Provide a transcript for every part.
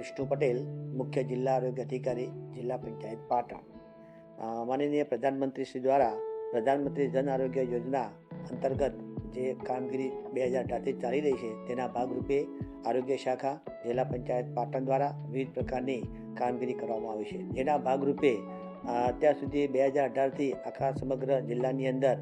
વિષ્ણુ પટેલ, મુખ્ય જિલ્લા આરોગ્ય અધિકારી, જિલ્લા પંચાયત પાટણ. માનનીય પ્રધાનમંત્રી શ્રી દ્વારા પ્રધાનમંત્રી જન આરોગ્ય યોજના અંતર્ગત જે કામગીરી બે હજાર અઢારથી ચાલી રહી છે, તેના ભાગરૂપે આરોગ્ય શાખા, જિલ્લા પંચાયત પાટણ દ્વારા વિવિધ પ્રકારની કામગીરી કરવામાં આવી છે. જેના ભાગરૂપે અત્યાર સુધી બે હજાર અઢારથી આખા સમગ્ર જિલ્લાની અંદર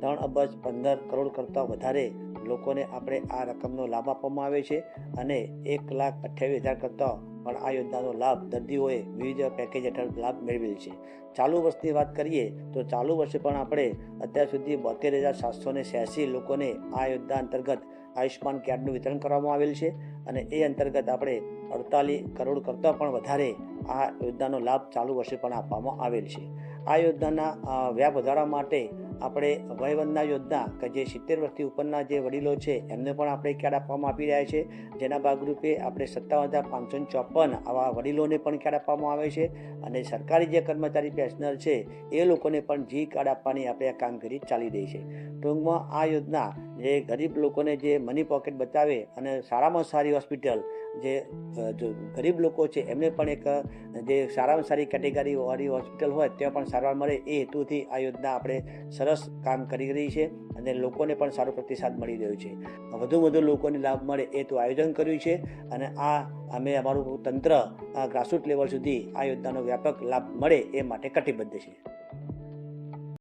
ત્રણ અબજ પંદર કરોડ કરતાં વધારે લોકોને આપણે આ રકમનો લાભ આપવામાં આવે છે અને એક લાખ અઠ્યાવીસ હજાર કરતાં પણ આ યોજનાનો લાભ દર્દીઓએ વિવિધ પેકેજ હેઠળ લાભ મેળવેલ છે. ચાલુ વર્ષની વાત કરીએ તો ચાલુ વર્ષે પણ આપણે અત્યાર સુધી બોતેર હજાર સાતસો ને છ્યાસી લોકોને આ યોજના અંતર્ગત આયુષ્માન કાર્ડનું વિતરણ કરવામાં આવેલ છે અને એ અંતર્ગત આપણે અડતાલીસ કરોડ કરતાં પણ વધારે આ યોજનાનો લાભ ચાલુ વર્ષે પણ આપવામાં આવેલ છે. આ યોજનાના વ્યાપ વધારવા માટે આપણે વયવંદના યોજના કે જે સિત્તેર વર્ષથી ઉપરના જે વડીલો છે, એમને પણ આપણે કાર્ડ આપવામાં આપી રહ્યા છે. જેના ભાગરૂપે આપણે સત્તાવન હજાર પાંચસો ચોપન આવા વડીલોને પણ કાર્ડ આપવામાં આવે છે અને સરકારી જે કર્મચારી પેન્શનર છે, એ લોકોને પણ જી કાર્ડ આપવાની આપણે આ કામગીરી ચાલી રહી છે. ટૂંકમાં આ યોજના જે ગરીબ લોકોને જે મની પોકેટ બચાવે અને સારામાં સારી હોસ્પિટલ જે ગરીબ લોકો છે, એમને પણ એક જે સારામાં સારી કેટેગરીવાળી હોસ્પિટલ હોય, ત્યાં પણ સારવાર મળે એ હેતુથી આ યોજના આપણે સરસ કામ કરી રહી છે અને લોકોને પણ સારો પ્રતિસાદ મળી રહ્યો છે. વધુ વધુ લોકોને લાભ મળે એ તો આયોજન કર્યું છે અને આ અમે અમારું તંત્ર ગ્રાસરૂટ લેવલ સુધી આ યોજનાનો વ્યાપક લાભ મળે એ માટે કટિબદ્ધ છે.